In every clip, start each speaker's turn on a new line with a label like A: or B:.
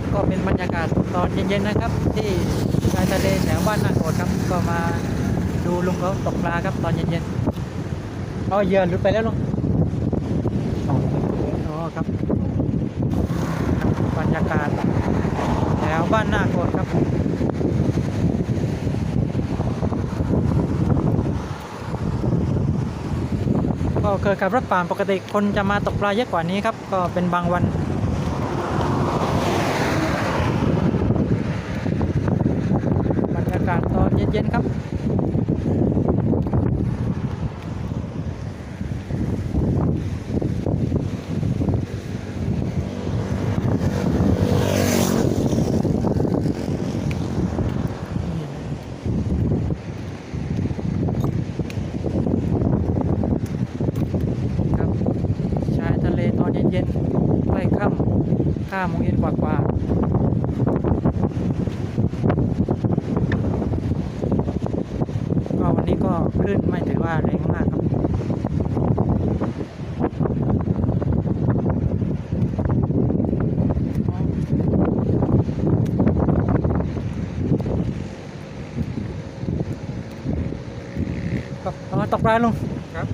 A: ครับ ก็เป็นบรรยากาศตอนเย็นๆนะครับ ที่ชายทะเลแถวบ้านนาโกดครับ ก็มาดูลุงเขาตกปลาครับตอนเย็นๆเอาเยือหลุดไปแล้วลุงอ๋อครับ บรรยากาศแถวบ้านนาโกดครับก็เคยขับรถป่านปกติคนจะมาตกปลาเยอะกว่านี้ครับ ก็เป็นบางวัน บรรยากาศตอน เย็นครับเย็นๆใกล้ค่ำห้าโมงเย็นกว่าๆก็ วันนี้ก็คลื่นไม่ถือว่าแรงมากครับครับเอามาตกปลาลุง
B: ครับ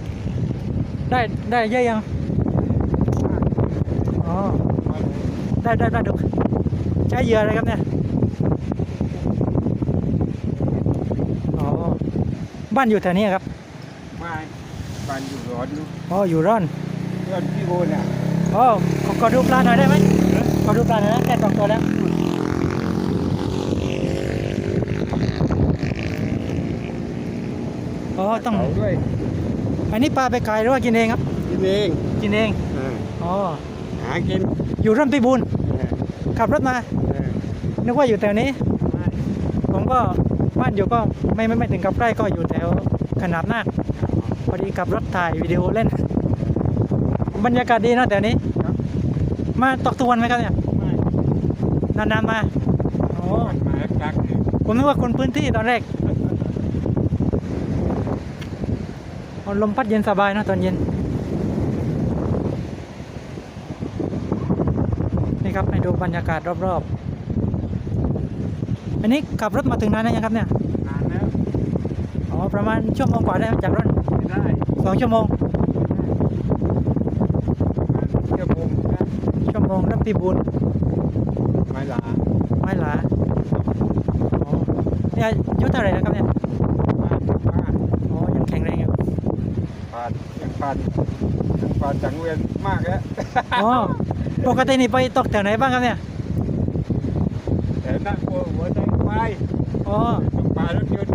A: ได้ได้เยอะยังอ๋อได้ได้ได้ดูใช้เหยื่ออะไรครับเนี่ย อ๋อ บ้านอยู่แถวนี้ครับ
B: มาบ้านอยู่ร้อนอยู่
A: อ๋ออยู่ร่อน
B: ร้อนพี่โบน่ะ
A: อ๋อขอขอดูปลาหน่อยได้ไหมขอดูปลาหน่อยนะแค่สองตัวแล้วอ๋อต้อง
B: เผาด้วย
A: อันนี้ปลาไปขายหรือว่ากินเองครับ
B: กินเอง
A: กินเอง
B: เออ
A: อ๋อ
B: หากิน
A: อยู่ร่อนพิบูล
B: เออ
A: ขับรถมา
B: เออ
A: นึกว่าอยู่แถวนี้
B: ไม่
A: ผมก็ บ้านอยู่ก็ไม่ไม่ไม่ถึงกับใกล้ก็อยู่แถวขนาบนาคพอดีขับรถถ่ายวิดีโอเล่น บรรยากาศดีนะแถวนี้
B: ครับ
A: มาตกทุกวันไหมครับเนี่ย
B: ไม่
A: นานๆมาโอ้
B: มันมาแล้วกัก
A: ผมนึกว่าคนพื้นที่ตอนแรกเอาลมพัดเย็นสบายนะตอนเย็น นี่ครับให้ดูบรรยากาศรอบๆ อันนี้ขับรถมาถึงนานแล้วยังครับเนี่ย
B: นานแล้ว
A: อ๋อประมาณชั่วโมงกว่าได้ไหมจากรถ
B: ไม่ได้
A: สองชั่วโมง
B: เที่ยวผมนะ
A: ชั่วโมงรับปีบูล
B: ไม่ลา
A: ไม้หลาอ๋อเนี่ยอายุเท่าไหร่แล้วครับเนี่ย
B: บ้านบ้าน
A: อ๋อยังแข็งแรงอยู่
B: ผ่านยังผ่านยังผ่านจังเวียนมากแล้ว
A: อ๋อปกตินี่ไปตกแถวไหนบ้างครับเนี่ย
B: แต่นั่งหัวหัวใจ ควาย
A: อ๋อ
B: ตกปลารถยนต์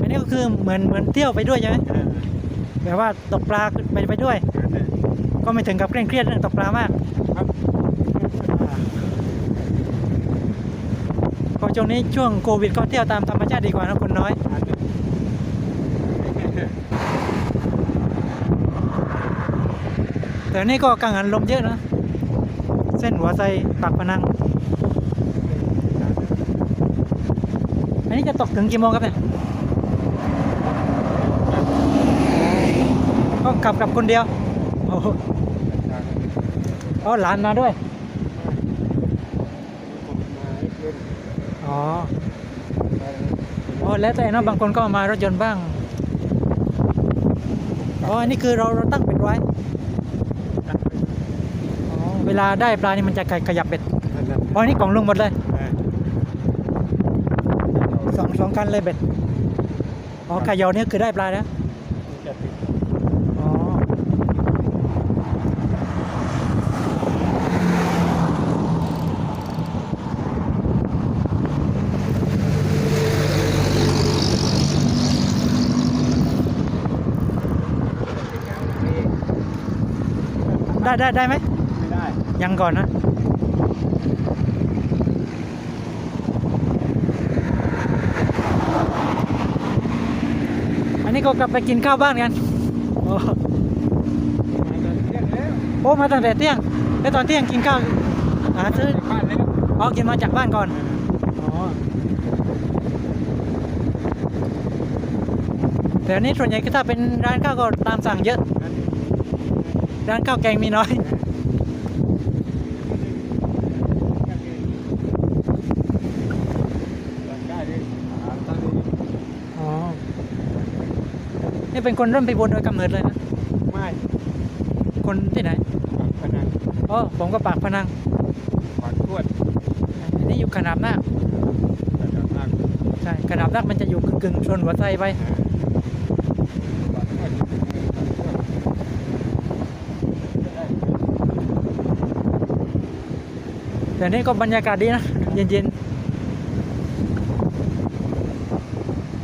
A: อันนี้ก็คือเหมือนเหมือนเที่ยวไปด้วยใช่ไหม
B: เออ
A: แบบว่าตกปลาไปไปด้วย
B: นั่นแหละ
A: ก็ไม่ถึงกับเคร่งเครียดเรื่องตกปลามาก
B: ครับ
A: อ่าก็ช่วงนี้ช่วงโควิดก็เที่ยวตามธรรมชาติดีกว่านะคนน้อย
B: อันนี้
A: แต่นี่ก็กังหันลมเยอะนะ เส้นหัวไซปากพนัง นี้จะตกถึงกี่โมงครับเนี่ยก็ขับกับคนเดียวโอ้โหอ๋อหลานมาด้วย อ๋ออ๋อแล้วแต่นะบางคนก็มารถยนต์บ้าง อ๋ออันนี้คือเราเราตั้งเป็ดไว้เวลาได้ปลานี่มันจะขยับเป็ดอ๋อนี่องลุงหมดเลย สองสองคันเลยเบ็ด อ๋อขยอนี่คือได้ปลาแล้วอ๋อได้ได้ได้ไหม
B: ไม่ได้
A: ยังก่อนนะ นนี้ก็กลับไปกินข้าวบ้านกัน โอ้ มาตั้งแต่เที่ยง แล้วตอนเที่ยงกินข้าวหาซื้อา
B: นแล้ว
A: อ๋อกินมาจากบ้านก่อน แต่นนี้ส่วนใหญ่ก็ถ้าเป็นร้านข้าวก็ตามสั่งเยอะ ร้านข้าวแกงมีน้อย นี่เป็นคนร่มพิบูลโดยกำเนิดเลยนะ
B: ไม่
A: คนที่ไหน
B: ปากพนัง
A: อ๋อผมก็ปากพนัง
B: ปากทวด
A: อันนี้อยู่ขนาบหน้าค
B: แต่ละมาก
A: ใช่ขนาบหน้าคมันจะอยู่กึ่งๆชนหัวไส้ไป
B: ปากทวดปากทวดได้
A: แต่นี่ก็บรรยากาศดีนะ เย็นๆ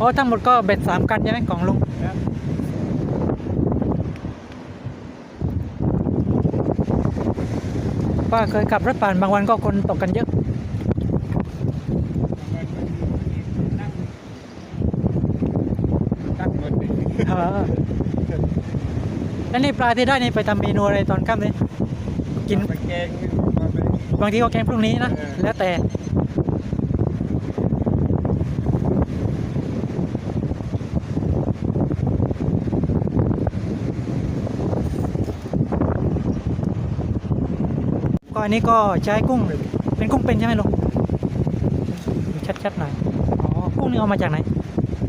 A: อ๋อทั้งหมดก็เบ็ดสามกันใช่ไหมของลุง
B: ครับ
A: ป้าเคยขับรถผ่านบางวันก็คนตกกันเยอะ
B: ตั้งหมด
A: เออแล้วนี่ปลาที่ได้นี่ไปทำเมนูอะไรตอนค่ำนี่กิน
B: ไปแกงมาไป
A: บางทีก็แกงพรุ่งนี้นะ
B: เออ
A: แล้วแต่ อันนี้ก็ใช้กุ้งเป็นกุ้งเป็นใช่ไหมลุงดูชัดๆหน่อยอ๋อกุ้งนี่เอามาจากไหน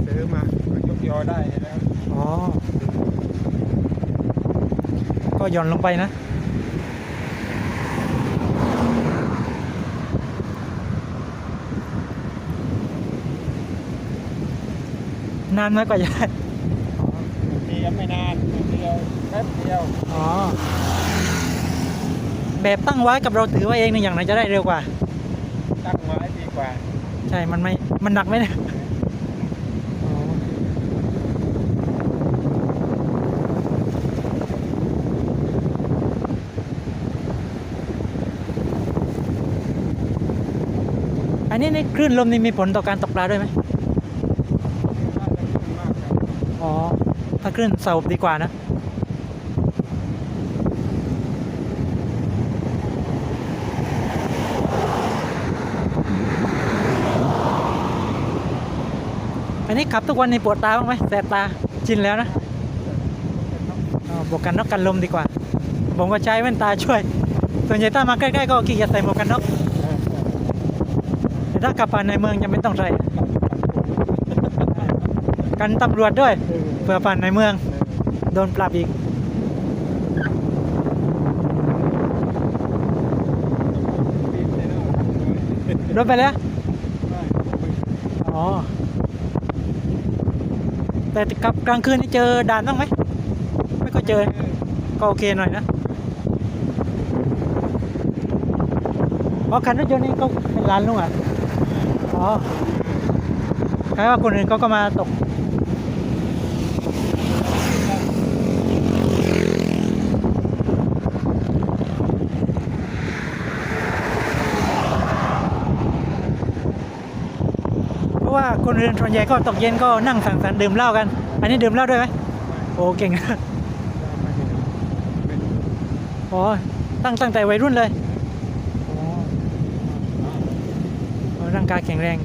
B: ซื้อมาก็ยกยอได้แล้ว
A: อ๋อก็หย่อนลงไปนะนานไหมกว่าจะได้
B: ทีก็ไม่นานเดียวแป๊บเดียว
A: อ๋อ แบบตั้งไว้กับเราถือไว้เองเนี่ยอย่างไหนจะได้เร็วกว่า
B: ตั้งไว้ดีกว่า
A: ใช่ มันไม่ มันหนักไหมเนี่ยอ๋ออันนี้ในคลื่นลมนี่มีผลต่อการตกปลาด้วยไหม
B: น่าจะขึ้นมากครับ
A: อ๋อ ถ้าคลื่นเสาดีกว่านะ นี้ขับทุกวันในปวดตาบ้างไหมแสบตาชินแล้วนะอบวกกันน็อกกันลมดีกว่า ผมก็ใช้แว่นตาช่วย ส่วนใหญ่ถ้ามาใกล้ๆก็ขี้เกียจใส่หมวกกันน็อกแต่ถ้ากลับผ่านในเมืองยังไม่ต้องใส่กันตำรวจด้วยเผื่อผ่านในเมือง โดนปรับอีกรถไปแล้ว อ๋อ แต่กลับกลางคืนนี่เจอด่านบ้างไหมไม่ก็เจอก็โอเคหน่อยนะอ๋อคันรถยนต์นี่ก็เป็นร้านลุงอะอ๋อคล้ายว่าคนอื่นเขาก็มาตก เพราะว่า คนอื่นส่วนใหญ่ก็ตกเย็นก็นั่งสังสรรค์ดื่มเหล้ากัน อันนี้ดื่มเหล้าด้วยไหมโอ้เก่งอ๋อตั้งตั้งแต่วัยรุ่นเลยอ๋ออ๋อร่างกายแข็งแรง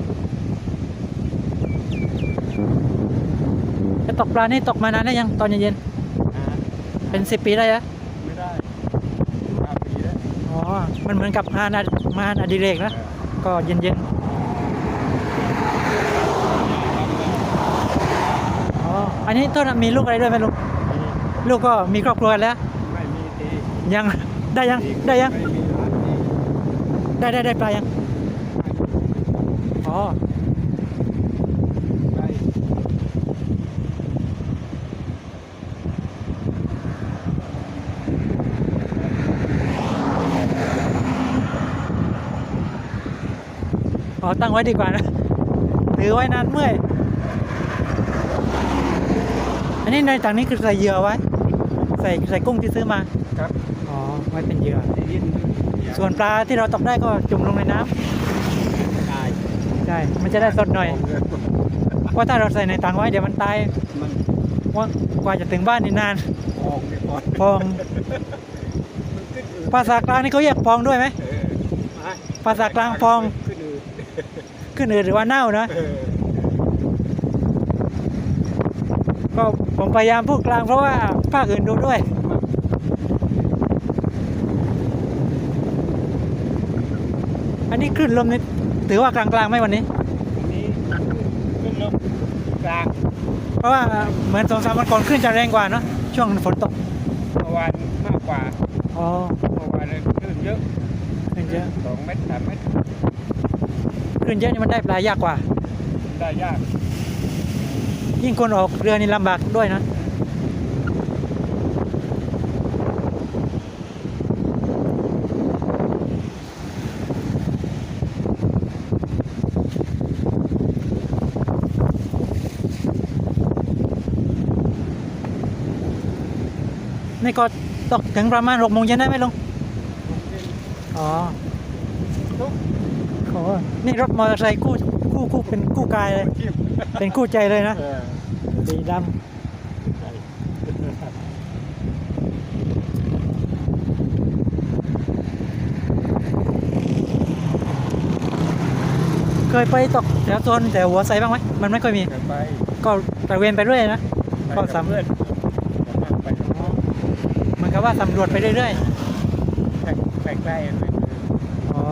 A: จะตกปลานี่ตกมานานได้ยังตอนเย็นๆเป็นสิบปีได้แล้ว
B: ไม่ได้ห้าปีแล้ว
A: อ๋อมันเหมือนกับงานอดงานอดิเรกนะ ก็เย็นๆ อ๋อ อั นนี้โทษนะมีลูกอะไรด้วยไหมลูก ลูกก็มีครอบครัวกันแล้ว
B: ไม่มีที
A: ยังได้ยังได้ยัง
B: ไม่มีร้านที
A: ได้ได้ได้ปลายัง อ๋อ
B: ได้
A: อ๋อตั้งไว้ดีกว่านะ ถือไว้นานเมื่อย อั นนี้ในต่างนี้คือใส่เหยื่อไว้ ใส่ใส่กุ้งที่ซื้อมา
B: ครับ
A: อ๋อ ไว้เป็นเหยื่อ
B: ดิน
A: ส่วนปลาที่เราตกได้ก็จุ่มลงในน้ำ
B: ตาย
A: ใช่ มันจะได้สดหน่อย เพราะถ้าเราใส่ในถังไว้เดี๋ยวมันตาย
B: มัน
A: ว่ากว่าจะถึงบ้านนี่นาน
B: ออกไปก่อน
A: พอง
B: มันขึ้นอืด
A: ภาษากลางนี่เขาเรียกพองด้วยไหม
B: เออมา
A: ภาษากลางฟอง
B: ขึ้นอืด
A: ขึ้นอืดหรือว่าเน่านะ
B: เออ
A: ก็ ผมพยายามพูดกลางเพราะว่าภาคอื่นดูด้วย อันนี้คลื่นลมนี่ถือว่ากลางๆไหมวันนี้
B: อันนี้ขึ้นลมกลาง
A: เพราะว่าเหมือนสองสามวันก่อนขึ้นจะแรงกว่าเนาะช่วงฝนตก
B: เมื่อวานมากกว่า
A: อ๋อ
B: เมื่อวานเลยขึ้นเยอะ
A: ขึ้นเยอะ
B: สองเมตรสามเมตร
A: ขึ้นเยอะนี่มันได้ปลายากกว่า
B: ได้ยาก
A: ยิ่งคนออกเรือนี่ลำบากด้วยนะนี่ก็ตกถึงประมาณหกโมงเย็นได้ไหมลุงอ๋อ
B: ทุก
A: โอ้นี่รถมอเตอร์ไซค์คู่คู่คู่เป็นคู่กายเลย
B: ชีพ
A: เป็นคู่ใจเลยนะ
B: เออ
A: สีดำเคยไปตกแถวโซนแถวหัวไซบ้างไหมมันไม่ค่อยมี
B: เกินไป
A: ก็ตระเวนไปเรื่อยนะ
B: ไป
A: ก็
B: กับ
A: สำ
B: เพื่อนไปกับน้อง
A: เหมือนกับว่าสำรวจไปเรื่อย
B: ใกล้ใกล้ๆเลย
A: ๆ อ๋อ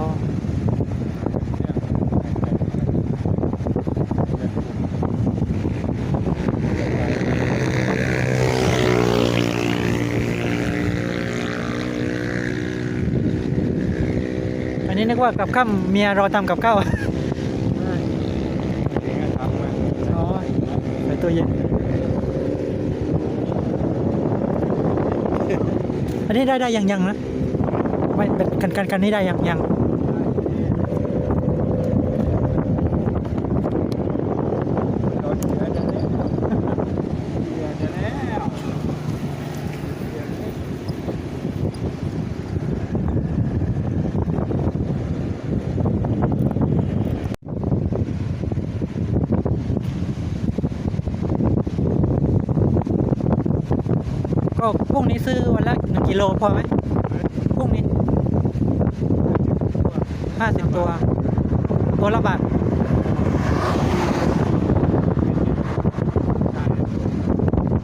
A: อั นนี้นึกว่ากับข้ามเมียรอทำกับข้าวอ๋อใส่ตัวเย็นอันนี้ได้ได้ยังยังนะไม่เป็นกันกันกันนี้ได้ยังยังก็พรุ่งนี้ซื้อวันละหนึ่งกิโล พอไหมพรุ่งนี้ห้าสิบตัว ตัวละบาท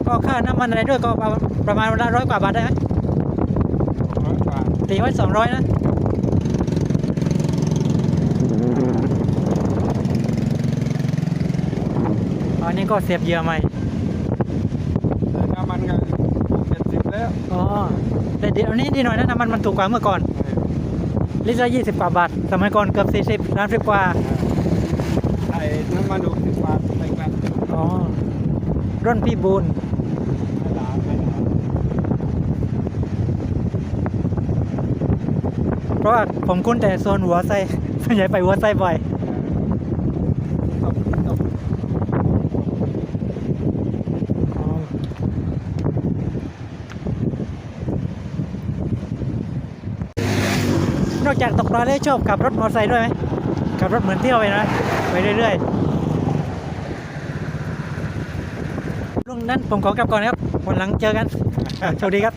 A: ก็ค่าน้ำมันอะไรด้วยก็ประประมาณวันละร้อยกว่าบาทได้ไหมตีไว้สองร้อยนะอันนี้ก็เสียบเหยื่อใหม่
B: น้ำมันก็เจ็ดสิบ แล้ว
A: อ๋อแต่เดี๋ยวนี้ดีหน่อยนะน้ำมันมันถูกกว่าเมื่อก่อน ลิตรละยี่สิบกว่าบาท สมัยก่อนเกือบสี่สิบสามสิบกว่า
B: ไอ้น้ำมันหกสิบบาทไปกัน
A: อ๋อร่นพี่บูน
B: ไม่หลาไม่หลา
A: เพราะว่าผมคุ้นแต่โซนหัวไส้ส่วนใหญ่ไปหัวไส้บ่อย
B: ตบตบ
A: นอกจากตกปลาแล้วชอบขับรถมอเตอร์ไซค์ด้วยไหมขับรถเหมือนเที่ยวไปนะไปเรื่อยๆลุงนั้นผมขอกลับก่อนครับวันหลังเจอกันโชคดีครับ